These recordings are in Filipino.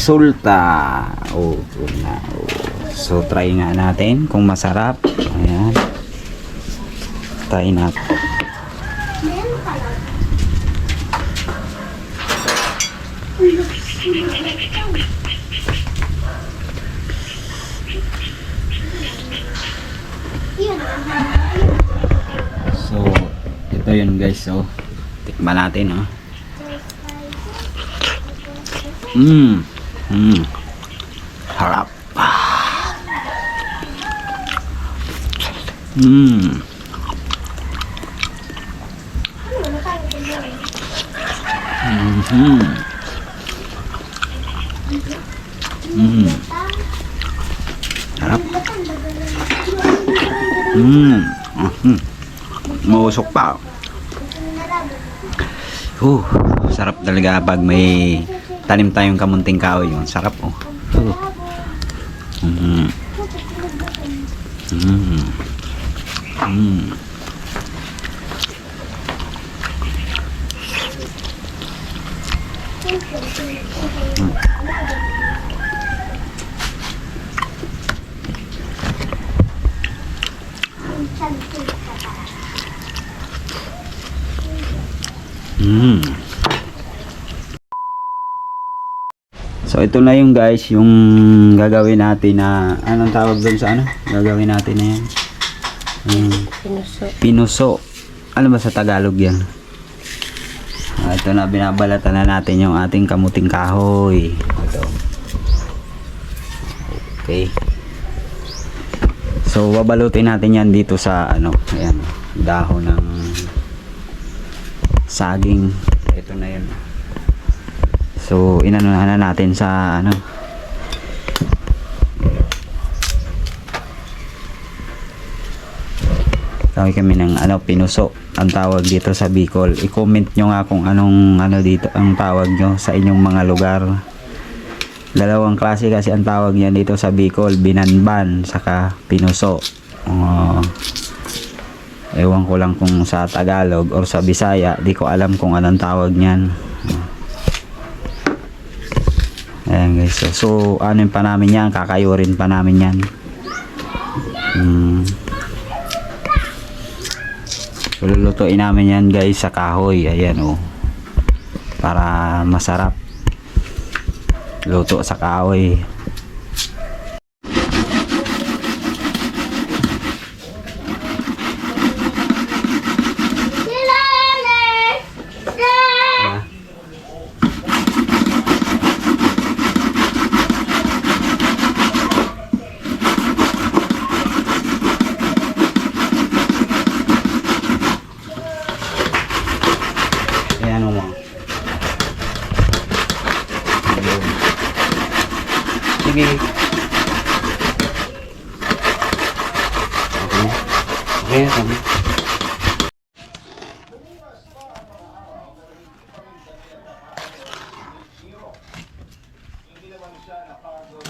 Sulta. Oh, na. Oh. So, try nga natin kung masarap. Ayan. Try natin. So, ito yun guys. So, tikman natin, oh. Mmm. Mmm. Harap. Mmm. Mhm. Mmm. Harap. Mhm. Mausok pa. Uh, sarap talaga pag may tanim tayong kamunting kahoy yun. Sarap oh. Uh. Mm. Mm. Mm. Mm. So ito na yung guys, yung gagawin natin na anong tawag doon sa ano? Gagawin natin na yan. Mm, Pinuso. pinuso. Ano ba sa Tagalog yan? Ah, ito na binabalatan na natin yung ating kamuting kahoy. Ito. Okay. So babalutin natin yan dito sa ano, ayan, dahon ng saging. Ito na yun. So, inanuhan na natin sa ano. Tawag kami ng ano, pinuso. Ang tawag dito sa Bicol. I-comment nyo nga kung anong ano dito ang tawag nyo sa inyong mga lugar. Dalawang klase kasi ang tawag niya dito sa Bicol, binanban, saka pinuso. Oh. ewan ko lang kung sa Tagalog or sa Bisaya, di ko alam kung anong tawag niyan. Ayan guys. So, so ano pa namin yan? Kakayurin pa namin yan. Hmm. So, lulutuin namin yan guys sa kahoy. Ayan oh. Para masarap. Luto sa kahoy. shine upon those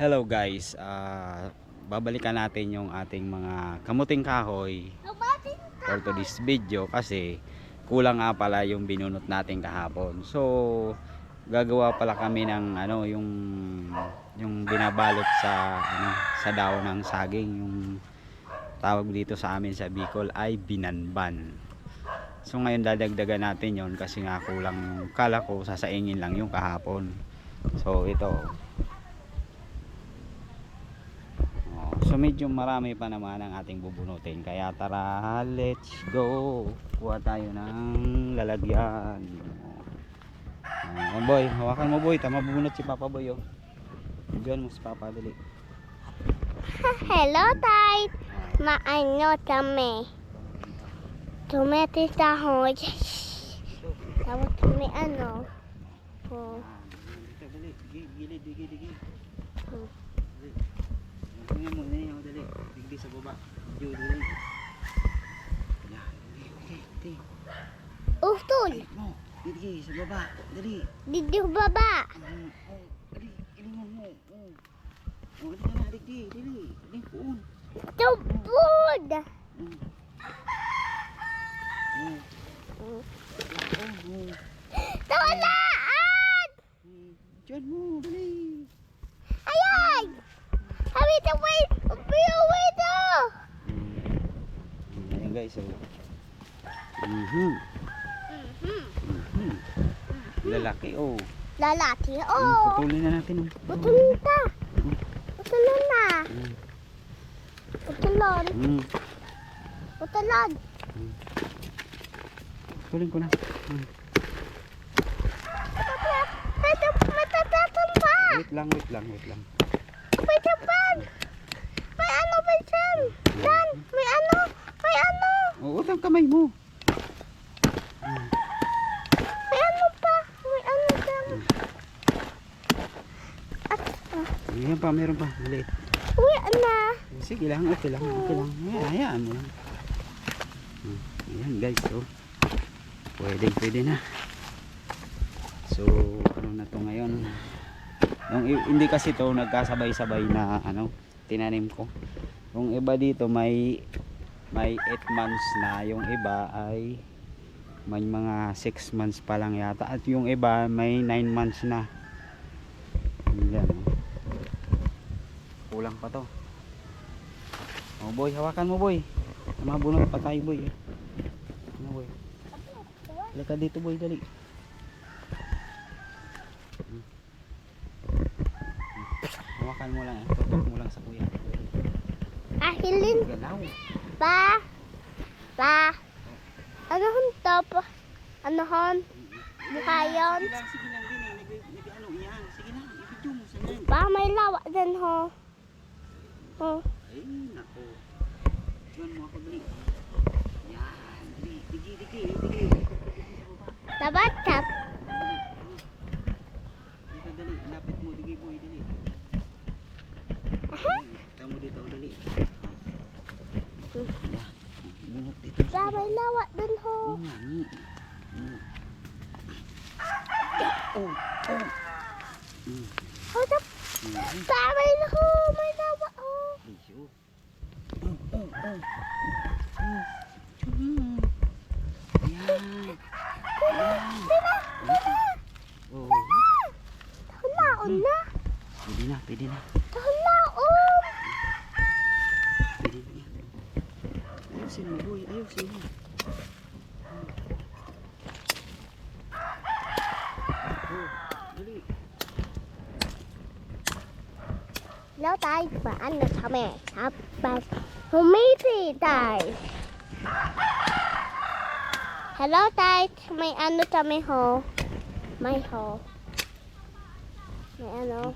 Hello guys, ah babalikan natin yung ating mga kamuting kahoy for today's video kasi kulang nga pala yung binunot natin kahapon. So gagawa pala kami ng ano yung yung binabalot sa ano sa daon ng saging yung tawag dito sa amin sa Bicol ay binanban. So ngayon dadagdagan natin yon kasi nga kulang yung kala ko sasaingin lang yung kahapon. So ito Oh, So medyo marami pa naman ang ating bubunutin. Kaya tara, let's go. Kuha tayo ng lalagyan. Oh, boy, hawakan mo boy. Tama bubunot si Papa Boy. Oh. Diyan mo si Papa dali. Hello, Tay. Maano kami. Tumete tahoy. Tapos kami ano. Oh. Gilid, digi, digi. Hmm. Tingnan mo, dali, oh, dali. Digdi sa baba. Diyo, dali. Yan, dali, dali. Utol. Dali mo. Digi, sa baba. Dali. Didi baba. Mm, oh, dali, ilingon mo. Oh. Oh, dali na, digdi, dali. Dali, puun. Tubod. Mm. Mm. Tulaan! Mm. Diyan mo, dali. Ayay! Kami taway. Upiyawi to. Mm. Ayan guys, so. Mhm. Mhm. Mhm. Lalaki, oh. Lalaki. Mm, Oh. Putulin na natin, oh. Putulin ta. Putulin na. Mm. Putulon. Mm. Putulon. Putulin ko na. Mm. Wait lang, wait lang, wait lang. May tapan. May ano pa dyan? Dan, may ano? May ano? Oh, utang kamay mo. May ano pa? May ano dyan? At, ah, Ayan pa, meron pa. Maliit. uwi na. Sige lang, okay lang, okay lang. Ayan, hayaan mo lang. Hmm, Ayan guys, so. Pwede, pwede na. So, ano na to ngayon? Yung, hindi kasi to nagkasabay-sabay na ano, tinanim ko. Yung iba dito may may 8 months na, yung iba ay may mga 6 months pa lang yata at yung iba may 9 months na. Yan. oh. Kulang pa to. Oh boy, hawakan mo boy. Mabunot pa tayo boy. Ano boy? Halika dito boy, dali. Hawakan mo lang, eh. tutok mo lang sa kuya. Ahilin Galaw. Pa. Pa. Ano hon to pa? Ano hon? Sige lang, sige lang din eh. Nag, ano yan. Sige lang, mo. Pa, may lawa dyan ho. Oh. Ay, nako. Diyan mo ako dali. Yan, dali. Digi, digi, digi. Dapat tap. Dito, dali. Lapit mo, digi boy, dali. Kita mo dito, dali. Yan. Bunot dito. Pa, may lawa dyan ho. Oo nga, ni. Mm. Oh, oh. Mm. Oh, tap. Mm. Pa, may ho. May lawa ho. Ayun. Oh, oh, oh. Oh. Mm. Yan. Yan. Oh. Tahulaon na. Pwede na, pwede na. Tahulaon. Pwede na yan. Ayusin dali. Hello, tay. Paano kami? Tapos, humiti, tay. Hello, tay. May ano kami ho? May ho. May ano?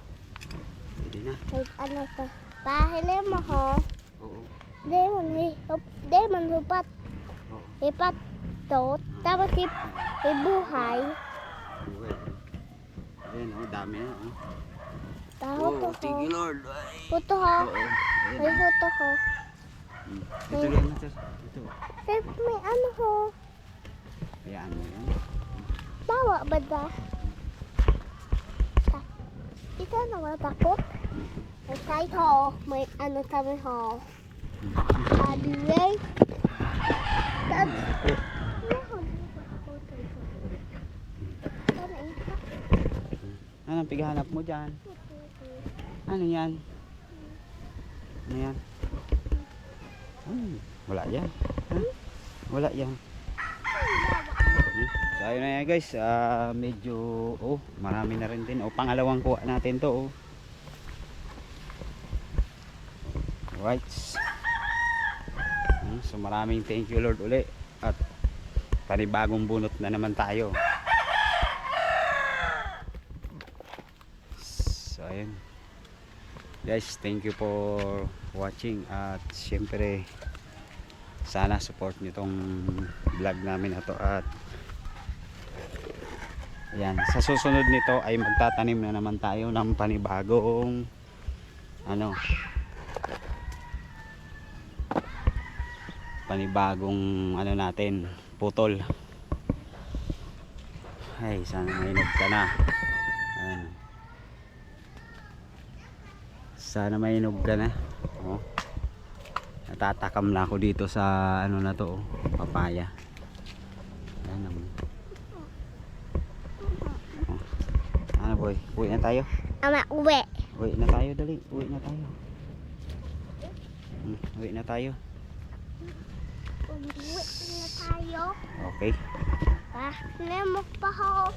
Pwede na. May ano ka? Pahili mo ho. Oo. Hihup. Di man hupat. To. Tapos hip, ibuhay. Buhay. Ayan, oh, dami na. Oh. Taho to ho. thank you, Lord. Ay. Puto ho. Ayan. May puto ho. Ito rin sir. Ito. Sir, may ano ho? Hayaan mo yan. Bawa ba da? Ito na matakot? May kahit ho, may ano ho. Sabi rin. Sabi. Anong pighanap mo dyan? Ano yan? Ano yan? Hmm, wala yan. Ha? Wala yan. Hmm. So ayun na yan guys, Ah, medyo oh, marami na rin din. Oh, pangalawang kuha natin to. Oh. Right. Hmm, so maraming thank you Lord uli at panibagong bunot na naman tayo. So ayun. Guys, thank you for watching at syempre sana support niyo tong vlog namin na to at Ayan, sa susunod nito ay magtatanim na naman tayo ng panibagong ano panibagong ano natin putol ay sana mainog ka na Ayan. sana mainog ka na oh. natatakam na ako dito sa ano na to oh, papaya Ayan, um. oh. ano boy uwi na tayo Ama, uwi. uwi na tayo dali uwi na tayo Hmm, uwi na tayo Uwi na tayo. okay Ah, pa ho.